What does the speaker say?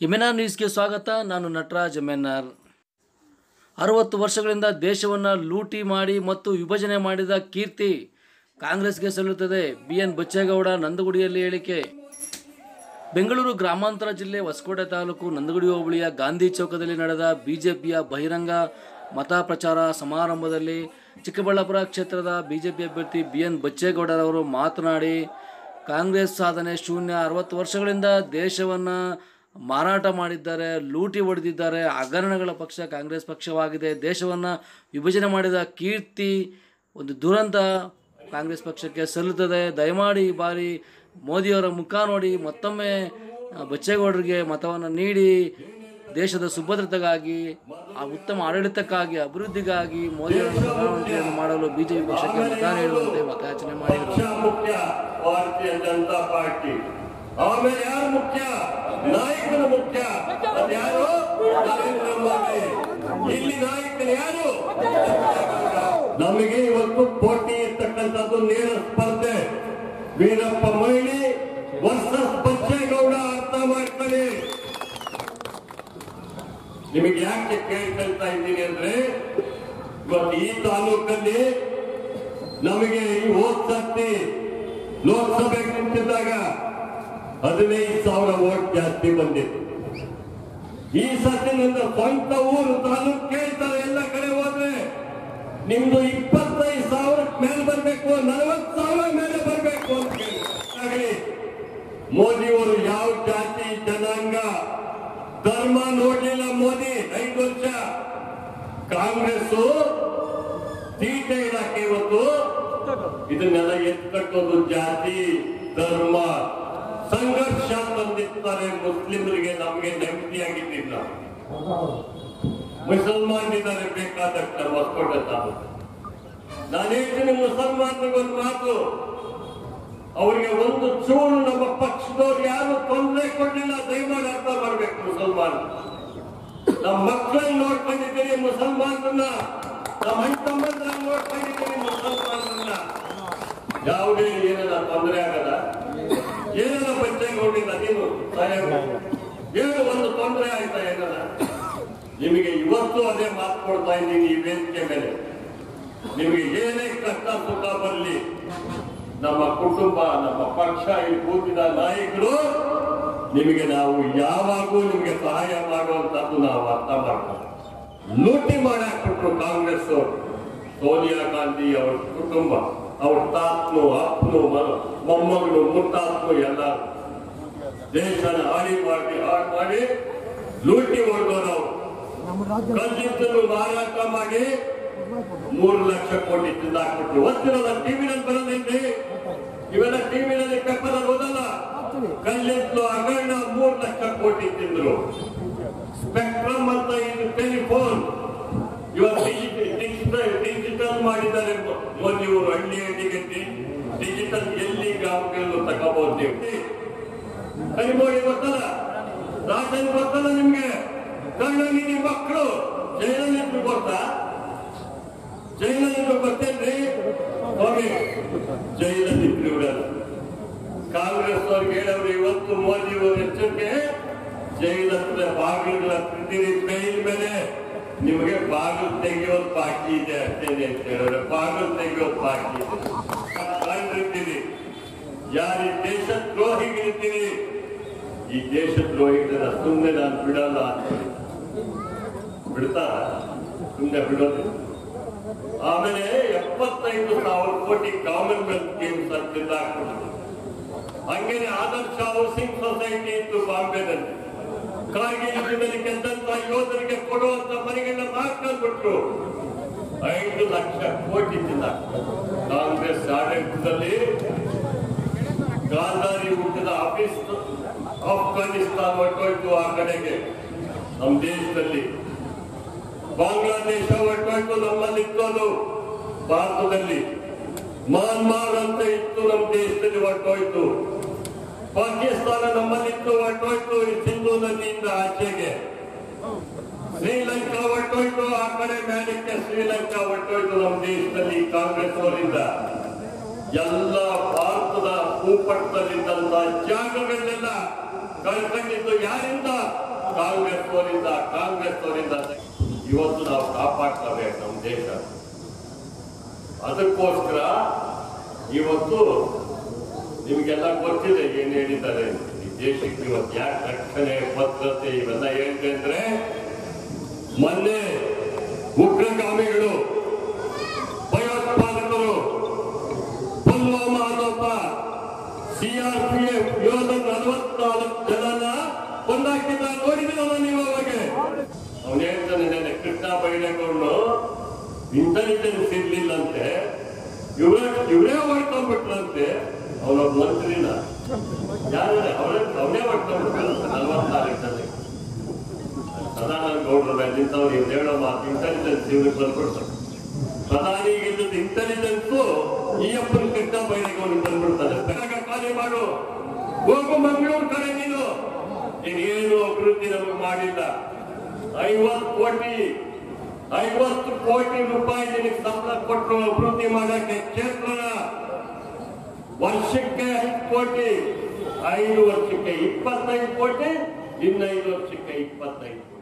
ಎಮ್ಎನ್ಆರ್ ನ್ಯೂಸ್ಗೆ ಸ್ವಾಗತ. ನಾನು ನಟರಾಜ್ ಯಮೆನಾರ್ ಅರವತ್ತು ವರ್ಷಗಳಿಂದ ದೇಶವನ್ನು ಲೂಟಿ ಮಾಡಿ ಮತ್ತು ವಿಭಜನೆ ಮಾಡಿದ ಕೀರ್ತಿ ಕಾಂಗ್ರೆಸ್ಗೆ ಸಲ್ಲುತ್ತದೆ. ಬಿ. ಎನ್. ಬಚ್ಚೇಗೌಡ, ನಂದಗುಡಿಯಲ್ಲಿ ಹೇಳಿಕೆ. ಬೆಂಗಳೂರು ಗ್ರಾಮಾಂತರ ಜಿಲ್ಲೆ ಹೊಸಕೋಟೆ ತಾಲೂಕು ನಂದಗುಡಿ ಹೋಬಳಿಯ ಗಾಂಧಿ ಚೌಕದಲ್ಲಿ ನಡೆದ ಬಿಜೆಪಿಯ ಬಹಿರಂಗ ಮತ ಪ್ರಚಾರ ಸಮಾರಂಭದಲ್ಲಿ ಚಿಕ್ಕಬಳ್ಳಾಪುರ ಕ್ಷೇತ್ರದ ಬಿಜೆಪಿ ಅಭ್ಯರ್ಥಿ ಬಿ. ಎನ್. ಬಚ್ಚೇಗೌಡರವರು ಮಾತನಾಡಿ, ಕಾಂಗ್ರೆಸ್ ಸಾಧನೆ ಶೂನ್ಯ. ಅರವತ್ತು ವರ್ಷಗಳಿಂದ ದೇಶವನ್ನು ಮಾರಾಟ ಮಾಡಿದ್ದಾರೆ, ಲೂಟಿ ಹೊಡೆದಿದ್ದಾರೆ, ಹಗರಣಗಳ ಪಕ್ಷ, ಕಾಂಗ್ರೆಸ್ ಪಕ್ಷವಾಗಿದೆ, ದೇಶವನ್ನು ವಿಭಜನೆ ಮಾಡಿದ ಕೀರ್ತಿ ಒಂದು ದುರಂತ ಕಾಂಗ್ರೆಸ್ ಪಕ್ಷಕ್ಕೆ ಸಲ್ಲುತ್ತದೆ. ದಯಮಾಡಿ ಈ ಬಾರಿ ಮೋದಿಯವರ ಮುಖ ನೋಡಿ, ಮತ್ತೊಮ್ಮೆ ಬಚ್ಚೇಗೌಡರಿಗೆ ಮತವನ್ನು ನೀಡಿ, ದೇಶದ ಸುಭದ್ರತೆಗಾಗಿ, ಆ ಉತ್ತಮ ಆಡಳಿತಕ್ಕಾಗಿ, ಅಭಿವೃದ್ಧಿಗಾಗಿ ಮೋದಿಯವರನ್ನು ಪ್ರಧಾನಮಂತ್ರಿಯನ್ನು ಮಾಡಲು ಬಿಜೆಪಿ ಪಕ್ಷಕ್ಕೆ ಮತ ನೀಡುವಂತೆ ಮತಯಾಚನೆ ಮಾಡಿದರು. ಪಕ್ಷ ಮುಖ್ಯ. ಅದ್ಯಾರು ನರೇಂದ್ರ ಮೋದಿ ಇಲ್ಲಿ ನಾಯಕನ ಯಾರು? ನಮಗೆ ಇವತ್ತು ಪೋಟಿ ಇರ್ತಕ್ಕಂಥದ್ದು ನೇರ ಸ್ಪರ್ಧೆ. ವೀರಪ್ಪ ಮೊಯ್ಲಿ ವರ್ಷ ಬಚ್ಚೇಗೌಡ ಅರ್ಥ ಮಾಡ್ತಾರೆ ನಿಮಗೆ ಯಾಕೆ ಕೇಳ್ಕೊಳ್ತಾ ಇದ್ದೀನಿ ಅಂದ್ರೆ, ಇವತ್ತು ಈ ತಾಲೂಕಲ್ಲಿ ನಮಗೆ ಈ ಹೋದ್ ಸರ್ತಿ ಲೋಕಸಭೆ ನಿಂತಿದ್ದಾಗ ಹದಿನೈದು ಸಾವಿರ ವೋಟ್ ಜಾಸ್ತಿ ಬಂದಿತ್ತು. ಈ ಸರ್ತಿ ನನ್ನ ಸ್ವಂತ ಊರು, ತಾಲೂಕು ಕೇಳ್ತಾರೆ ಎಲ್ಲ ಕಡೆ ಹೋದ್ರೆ ನಿಮ್ದು ಇಪ್ಪತ್ತೈದು ಸಾವಿರ ಮೇಲೆ ಬರಬೇಕು, ನಲವತ್ತು ಸಾವಿರ ಮೇಲೆ ಬರಬೇಕು ಅಂತ ಕೇಳಿ ಮೋದಿಯವರು ಯಾವ ಜಾತಿ, ಜನಾಂಗ, ಧರ್ಮ ನೋಡ್ಲಿಲ್ಲ ಮೋದಿ ಐದು ವರ್ಷ. ಕಾಂಗ್ರೆಸ್ ತೀಟೆ ಇಲಾಖೆ ಇವತ್ತು. ಇದನ್ನೆಲ್ಲ ಎತ್ಕಟ್ಟೋದು ಜಾತಿ, ಧರ್ಮ. ಸಂಘರ್ಷ ತಂದಿರ್ತಾರೆ ಮುಸ್ಲಿಮರಿಗೆ ನಮಗೆ ನೆಮ್ಮದಿಯಾಗಿದ್ದಿಲ್ಲ ಮುಸಲ್ಮಾನ್ ಇದ್ದಾರೆ ಬೇಕಾದಷ್ಟು ಹೊಸಕೋಟೆ ತಾಲೂಕು ನಾನು ಹೇಳ್ತೀನಿ ಮುಸಲ್ಮಾನರಿಗೆ ಒಂದು ಮಾತು. ಅವರಿಗೆ ಒಂದು ಚೂರು ನಮ್ಮ ಪಕ್ಷದವ್ರು ಯಾರು ತೊಂದರೆ ಕೊಡಲಿಲ್ಲ, ದಯಮಾಡಿ ಅರ್ಥ ಮಾಡ್ಬೇಕು ಮುಸಲ್ಮಾನ್. ನಮ್ಮ ಮಕ್ಕಳನ್ನ ನೋಡ್ಕೊಂಡಿದ್ದೀನಿ ಮುಸಲ್ಮಾನರನ್ನ. ನಮ್ಮ ತಮ್ಮಂದ್ರ ನೋಡ್ಕೊಂಡಿದ್ದೀನಿ ಮುಸಲ್ಮಾನರನ್ನ. ಯಾವುದೇ ಏನಲ್ಲ ತೊಂದರೆ ಆಗದ ಏನಾರ ಬಚ್ಚೇಗೌಡಿಂದ ನೀನು ಏನು ಒಂದು ತೊಂದರೆ ಆಯ್ತಾ ಏನಲ್ಲ ನಿಮಗೆ ಇವತ್ತು ಅದೇ ಮಾತು ಕೊಡ್ತಾ ಇದ್ದೀನಿ ಈ ವೇದಿಕೆ ಮೇಲೆ. ನಿಮಗೆ ಏನೇ ಕಷ್ಟ ಸುಖ ಬರಲಿ, ನಮ್ಮ ಕುಟುಂಬ, ನಮ್ಮ ಪಕ್ಷ, ಈ ಕೂತಿದ ನಾಯಕರು ನಿಮಗೆ ನಾವು ಯಾವಾಗೂ ನಿಮಗೆ ಸಹಾಯ ಮಾಡುವಂತದ್ದು ನಾವು ಅರ್ಥ ಮಾಡ್ತೇವೆ ಲೂಟಿ ಮಾಡಾಕ್ಬಿಟ್ರು ಕಾಂಗ್ರೆಸ್ ಸೋನಿಯಾ ಗಾಂಧಿ ಅವರ ಕುಟುಂಬ. ಅವ್ರ ತಾತ್ನು ಅಪ್ಪನು ಮೊಮ್ಮಗಳು ಮುತ್ತಾತ್ನು ಎಲ್ಲ ದೇಶನ ಹಾಳಿ ಮಾಡಿ, ಹಾಳು ಮಾಡಿ, ಲೂಟಿ ಹೊಡೆದವರು. ಕಲ್ಲಿದ್ದಲು ಮಾರಾಟ ಮಾಡಿ ಮೂರು ಲಕ್ಷ ಕೋಟಿ ತಿಂದಾಕ್ಬಿಟ್ರು. ಒತ್ತಿರಲ್ಲ ಟಿವಿನಲ್ಲಿ ಬರೋದೇನ್ರಿ ಇವೆಲ್ಲ ಟಿವಿನಲ್ಲಿ ಪೇಪರ್ ಓದಲ್ಲ. ಕಲ್ಲಿದ್ದಲು ಅಗಣ್ಣ ಮೂರು ಲಕ್ಷ ಕೋಟಿ ತಿಂದ್ರು. ಕರಿಮೋಡಿ ಗೊತ್ತಲ್ಲ ರಾಜನ್ ಗೊತ್ತಲ್ಲ ನಿಮ್ಗೆ ಕರುಣಾನಿಧಿ ಮಕ್ಕಳು ಜೈಲಲ್ಲಿ ಗೊತ್ತಾ ಜೈಲಲ್ಲಿ ಗೊತ್ತೇನ್ರಿ ಹೋಗಿ ಜೈಲಲ್ಲಿ ಇವ್ರಲ್ಲ ಕಾಂಗ್ರೆಸ್ ಅವ್ರಿಗೆ ಹೇಳವ್ರು ಇವತ್ತು ಮೋದಿ ಅವರು ಎಚ್ಚರಿಕೆ ಜೈಲ ಹತ್ರ ಬಾಗಿಲುಗಳ ಪ್ರತಿನಿಧಿ ಮೇಲ್ ಮೇಲೆ ನಿಮಗೆ ಬಾಗಿಲು ತೆಗೆಯೋದು ಬಾಕಿ ಇದೆ ಅಷ್ಟೇನೆ ಅಂತ ಹೇಳಿದ್ರೆ ಬಾಗಿಲು ತೆಗೆಯೋದು ಬಾಕಿ ಇದೆ ಕಂಡಿರ್ತೀರಿ ಯಾರು ಈ ದೇಶ ದ್ರೋಹಿಗಳಿರ್ತೀರಿ ಈ ದೇಶ ದ್ರೋಹಿಗಳನ್ನ ಸುಮ್ಮನೆ ನಾನು ಬಿಡಲ್ಲ. ಬಿಡ್ತಾ? ಸುಮ್ಮನೆ ಬಿಡೋದು? ಆಮೇಲೆ ಎಪ್ಪತ್ತೈದು ಸಾವಿರ ಕೋಟಿ ಕಾಮನ್ವೆಲ್ತ್ ಗೇಮ್ಸ್ ಅಂತ ಹಂಗೇನೆ ಆದರ್ಶ ಹೌಸಿಂಗ್ ಸೊಸೈಟಿ ಇತ್ತು ಬಾಂಬೆದಲ್ಲಿ. ಕಾರ್ಗಿಲ್ ಯುದ್ಧದಲ್ಲಿ ಗೆದ್ದಂತ ಯೋಧರಿಗೆ ಕೊಡುವಂತ ಮನೆಗಳನ್ನ ಕೊಟ್ಟರು ಐದು ಲಕ್ಷ ಕೋಟಿ ದಿನ ಕಾಂಗ್ರೆಸ್ ಆಡಳಿತದಲ್ಲಿ ಗಾಂಧಾರಿ ಹುಟ್ಟಿದ ಆಫೀಸ್. ಆಫ್ಘಾನಿಸ್ತಾನ ಹೊರಟೋಯ್ತು ಆ ಕಡೆಗೆ. ನಮ್ಮ ದೇಶದಲ್ಲಿ. ಬಾಂಗ್ಲಾದೇಶ ಹೊರಟೋಯ್ತು, ನಮ್ಮಲ್ಲಿ ಇತ್ತು ಭಾರತದಲ್ಲಿ. ಮಾನ್ಮಾರ್ ಅಂತ ಇತ್ತು ನಮ್ಮ ದೇಶದಲ್ಲಿ ಹೊರಟೋಯ್ತು. ಪಾಕಿಸ್ತಾನ ನಮ್ಮಲ್ಲಿತ್ತು ಹೊರಟೋಯ್ತು ಸಿಂಧು ನದಿಯಿಂದ ಆಚೆಗೆ. ಶ್ರೀಲಂಕಾ ಹೊರಟೋಯ್ತು, ಆ ಕಡೆ ಮೇಲಕ್ಕೆ ಶ್ರೀಲಂಕಾ ಹೊರಟೋಯ್ತು ನಮ್ಮ ದೇಶದಲ್ಲಿ ಕಾಂಗ್ರೆಸ್ ಅವರಿಂದ. ಎಲ್ಲ ಭಾರತದ ಭೂಪಟ್ಟದಲ್ಲಿದ್ದಂತಹ ಜಾಗಗಳನ್ನೆಲ್ಲ ಕಳ್ಕೊಂಡಿದ್ದು ಯಾರಿಂದ ಕಾಂಗ್ರೆಸ್ ಅವರಿಂದ ಕಾಂಗ್ರೆಸ್ ಅವರಿಂದ ಇವತ್ತು ನಾವು ಕಾಪಾಡ್ತವೆ ನಮ್ಮ ದೇಶ. ಅದಕ್ಕೋಸ್ಕರ ಇವತ್ತು ನಿಮಗೆಲ್ಲ ಗೊತ್ತಿದೆ ಏನ್ ಹೇಳಿದ್ದಾರೆ. ಈ ದೇಶಕ್ಕೆ ಇವತ್ತು ಯಾಕೆ ರಕ್ಷಣೆ, ಭದ್ರತೆ ಇವೆಲ್ಲ ಹೇಳಿದೆ ಅಂದ್ರೆ, ಮೊನ್ನೆ ಉಗ್ರಗಾಮಿಗಳು, ಭಯೋತ್ಪಾದಕರು, ಪುಲ್ವಾಮಾ ಅನ್ನೊಬ್ಬ ಸಿಆರ್ಪಿಎಫ್ ಯೋಧ ನಲವತ್ತು ಕೊಂದಾಕಿದ್ದ ನೋಡಿದ್ರಲ್ಲ ನೀವು ಅವಾಗ ಅವನು ಹೇಳ್ತಾನೆ ನೆನ್ನೆ ಕೃಷ್ಣ ಬೈರೇಗೌಡನು ಇಂಟೆಲಿಜೆನ್ಸ್ ಇರ್ಲಿಲ್ಲಂತೆ, ಇವರೇ ಇವರೇ ಹೊಡ್ಕೊಂಡ್ಬಿಟ್ರಂತೆ ಅವನೊಬ್ಬ ಮಂತ್ರಿನ. ಯಾರು ಅವರೇ, ಅವನೇ ಹೊಡ್ಕೊಂಡ್ಬಿಟ್ಟು ನಲವತ್ನಾಲ್ಕು ಜನ ಸದಾನಂದ ಗೌಡ್ರ ಮೇಲೆ ನಿಂತವ್ರು ಇವ್ರು ಹೇಳೋ ಮಾತು ಇಂಟೆಲಿಜೆನ್ಸ್ ಇವ್ರಿಗೆ ಬಂದ್ಬಿಡ್ತಾರೆ ಪ್ರಧಾನಿಗೆ ಇದ್ದದ್ದು ಇಂಟೆಲಿಜೆನ್ಸ್ ಈ ಅಪ್ಪನ ಕೃಷ್ಣ ಬೈರೇಗೌಡನಿಗೆ ಬಂದ್ಬಿಡ್ತಾರೆ ಬೇಗ ಖಾಲಿ ಮಾಡು. ಹೋಗು ಮಂಗಳೂರು ಕಡೆ ನೀನು. ನೀನೇನು ಅಭಿವೃದ್ಧಿ ನಮಗೆ ಮಾಡಿಲ್ಲ. ಐವತ್ತು ಕೋಟಿ ಐವತ್ತು ಕೋಟಿ ರೂಪಾಯಿ ನಿನಗೆ ಸಂಬಳ ಕೊಟ್ಟರು ಅಭಿವೃದ್ಧಿ ಮಾಡಕ್ಕೆ ಕ್ಷೇತ್ರ ವರ್ಷಕ್ಕೆ ಐದು ಕೋಟಿ, ಐದು ವರ್ಷಕ್ಕೆ ಇಪ್ಪತ್ತೈದು ಕೋಟಿ, ಇನ್ನೈದು ವರ್ಷಕ್ಕೆ ಇಪ್ಪತ್ತೈದು ಕೋಟಿ.